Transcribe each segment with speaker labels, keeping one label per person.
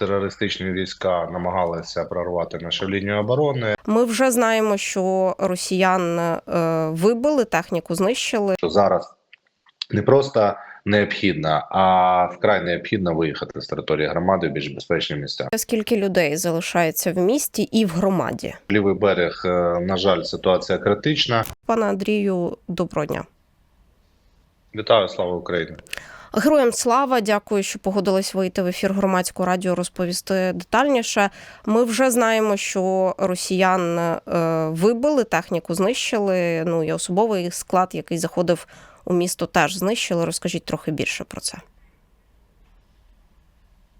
Speaker 1: терористичні війська намагалися прорвати нашу лінію оборони.
Speaker 2: Ми вже знаємо, що росіян е, вибили, техніку знищили.
Speaker 1: Що зараз не просто необхідно, а вкрай необхідно виїхати з території громади в більш безпечні місця.
Speaker 2: Скільки людей залишається в місті і в громаді?
Speaker 1: Лівий берег, е, на жаль, ситуація критична.
Speaker 2: Пане Андрію, доброго дня.
Speaker 1: Вітаю, слава Україні!
Speaker 2: Героям слава, дякую, що погодились вийти в ефір громадського радіо, розповісти детальніше. Ми вже знаємо, що росіян е, вибили, техніку знищили. Ну і особовий склад, який заходив у місто, теж знищили. Розкажіть трохи більше про це.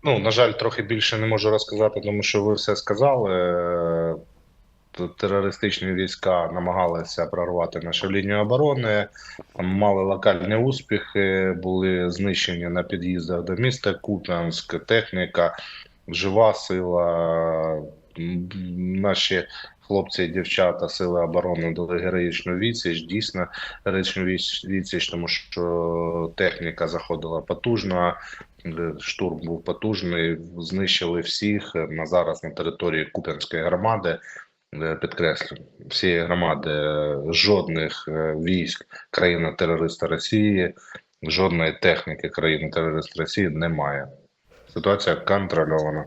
Speaker 1: Ну, на жаль, трохи більше не можу розказати, тому що ви все сказали. Е, Терористичні війська намагалися прорвати нашу лінію оборони, мали локальні успіхи, були знищені на під'їздах до міста Куп'янськ, техніка, жива сила. Наші хлопці і дівчата сили оборони дали героїчну відсіч. Дійсно, героїчну відсіч, тому що техніка заходила потужно. Штурм був потужний, знищили всіх на зараз на території Куп'янської громади. Е, Підкреслю, всієї громади е, жодних е, військ країни-терориста Росії, жодної техніки країни-терориста Росії немає. Ситуація контрольована.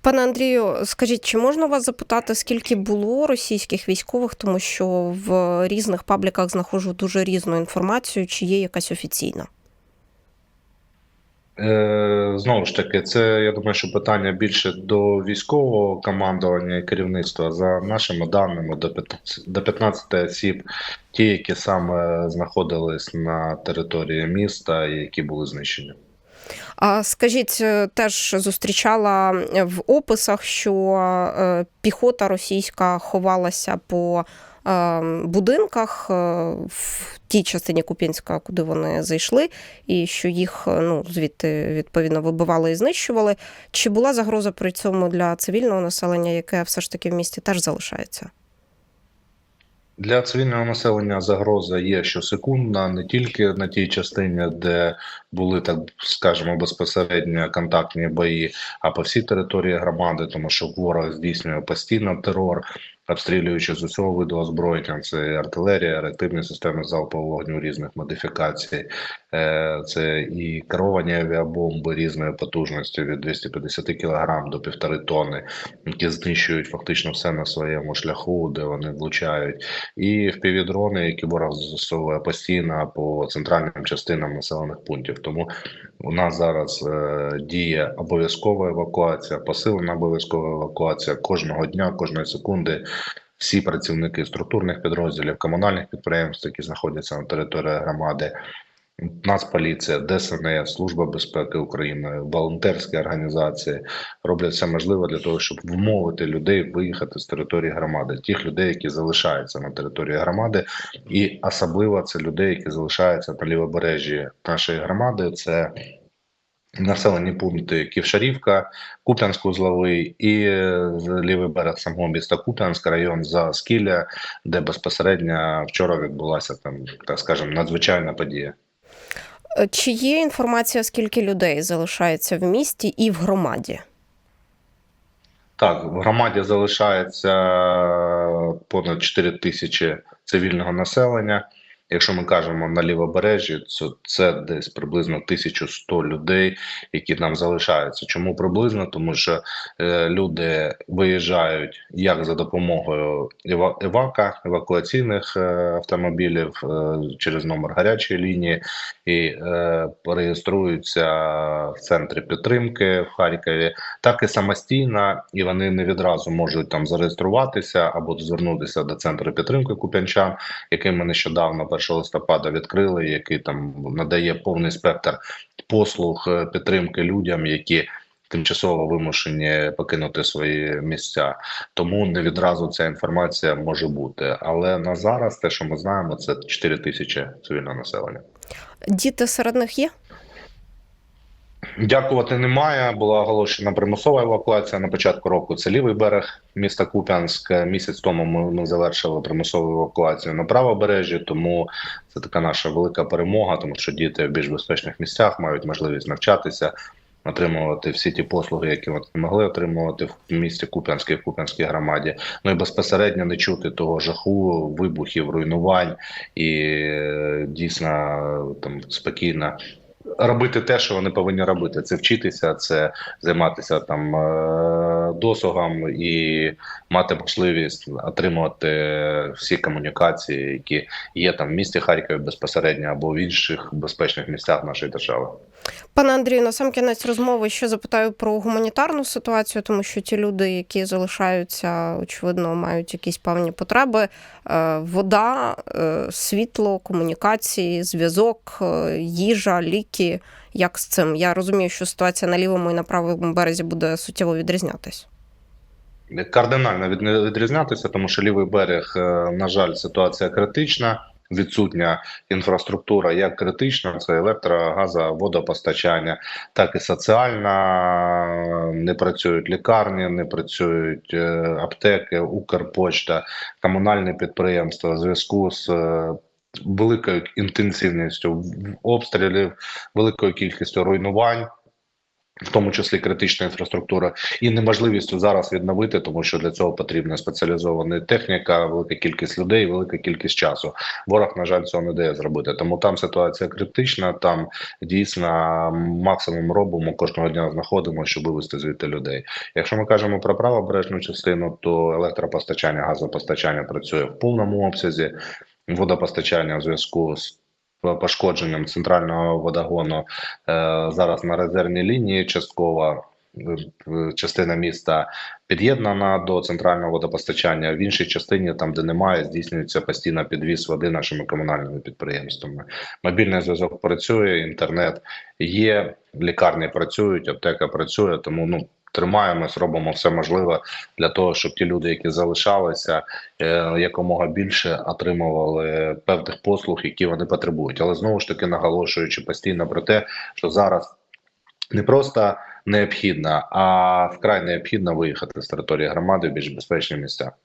Speaker 2: Пане Андрію, скажіть, чи можна вас запитати, скільки було російських військових, тому що в різних пабліках знаходжу дуже різну інформацію, чи є якась офіційна?
Speaker 1: Е, знову ж таки, це я думаю, що питання більше до військового командування і керівництва. За нашими даними, до 15, до 15 осіб, ті, які саме знаходились на території міста і які були знищені.
Speaker 2: А скажіть, е, теж зустрічала в описах, що е, піхота російська ховалася по е, будинках е, в тій частині Куп'янська, куди вони зайшли, і що їх е, ну звідти відповідно вибивали і знищували. Чи була загроза при цьому для цивільного населення, яке все ж таки в місті теж залишається?
Speaker 1: Для цивільного населення загроза є щосекундна, не тільки на тій частині, де були так скажемо безпосередньо контактні бої, а по всій території громади, тому що ворог здійснює постійно терор, обстрілюючи з усього виду озброєння. Це артилерія, реактивні системи залпового вогню різних модифікацій, це і керовані авіабомби різної потужності від 250 кг до півтори тонни, які знищують фактично все на своєму шляху, де вони влучають і впівдрони, які ворог застосовує постійно по центральним частинам населених пунктів. Тому у нас зараз е, діє обов'язкова евакуація, посилена обов'язкова евакуація кожного дня, кожної секунди. Всі працівники структурних підрозділів, комунальних підприємств, які знаходяться на території громади, Нацполіція, ДСНС, Служба безпеки України, волонтерські організації роблять все можливе для того, щоб вмовити людей виїхати з території громади, тих людей, які залишаються на території громади, і особливо це людей, які залишаються на лівобережжі нашої громади. Це населені пункти Ківшарівка, Куп'янськ-Узловий і е, лівий берег самого міста Куп'янськ, район Заскілля, де безпосередньо вчора відбулася там, так скажемо, надзвичайна подія.
Speaker 2: Е, Чи є інформація, скільки людей залишається в місті і в громаді?
Speaker 1: Так, в громаді залишається понад 4 тисячі цивільного населення. Якщо ми кажемо на лівобережжі, то це десь приблизно 1100 людей, які там залишаються. Чому приблизно? Тому що е, люди виїжджають як за допомогою евака, евакуаційних е, автомобілів е, через номер гарячої лінії і е, реєструються в центрі підтримки в Харкові, так і самостійно, і вони не відразу можуть там зареєструватися або звернутися до центру підтримки Куп'янчан, який ми нещодавно 1 листопада відкрили, який там надає повний спектр послуг е, підтримки людям, які тимчасово вимушені покинути свої місця. Тому не відразу ця інформація може бути. Але на зараз те, що ми знаємо, це 4 тисячі цивільного населення.
Speaker 2: Діти серед них є?
Speaker 1: Дякувати немає. Була оголошена примусова евакуація на початку року. Це лівий берег міста Куп'янськ. Місяць тому ми, ми завершили примусову евакуацію на правобережжі. Тому це така наша велика перемога, тому що діти в більш безпечних місцях мають можливість навчатися, отримувати всі ті послуги, які вони могли отримувати в місті Куп'янській, в Куп'янській громаді. Ну і безпосередньо не чути того жаху, вибухів, руйнувань і е, дійсно там спокійно. Робити те, що вони повинні робити, це вчитися, це займатися там е, досугом і мати можливість отримувати всі комунікації, які є там в місті Харкові безпосередньо або в інших безпечних місцях нашої держави.
Speaker 2: Пане Андрію, на сам кінець розмови ще запитаю про гуманітарну ситуацію, тому що ті люди, які залишаються, очевидно, мають якісь певні потреби. Е, Вода, е, світло, комунікації, зв'язок, е, їжа, ліки. Як з цим? Я розумію, що ситуація на лівому і на правому березі буде суттєво відрізнятись.
Speaker 1: Кардинально від, відрізнятися, тому що лівий берег, е, на жаль, ситуація критична. Відсутня інфраструктура як критична, це електро, газа, водопостачання, так і соціальна. Не працюють лікарні, не працюють е, аптеки, Укрпочта, комунальні підприємства в зв'язку з е, великою інтенсивністю обстрілів, великою кількістю руйнувань. В тому числі критична інфраструктура, і неможливістю зараз відновити, тому що для цього потрібна спеціалізована техніка, велика кількість людей, велика кількість часу. Ворог, на жаль, цього не дає зробити. Тому там ситуація критична. Там дійсно максимум робимо кожного дня знаходимо, щоб вивести звідти людей. Якщо ми кажемо про правобережну частину, то електропостачання, газопостачання працює в повному обсязі. Водопостачання в зв'язку з пошкодженням центрального водогону е, зараз на резервній лінії частково е, частина міста під'єднана до центрального водопостачання. В іншій частині, там де немає, здійснюється постійно підвіз води нашими комунальними підприємствами. Мобільний зв'язок працює, інтернет є, лікарні працюють, аптека працює. Тому ну тримаємось, робимо все можливе для того, щоб ті люди, які залишалися, е, якомога більше отримували певних послуг, які вони потребують. Але знову ж таки наголошуючи постійно про те, що зараз не просто необхідно, а вкрай необхідно виїхати з території громади в більш безпечні місця.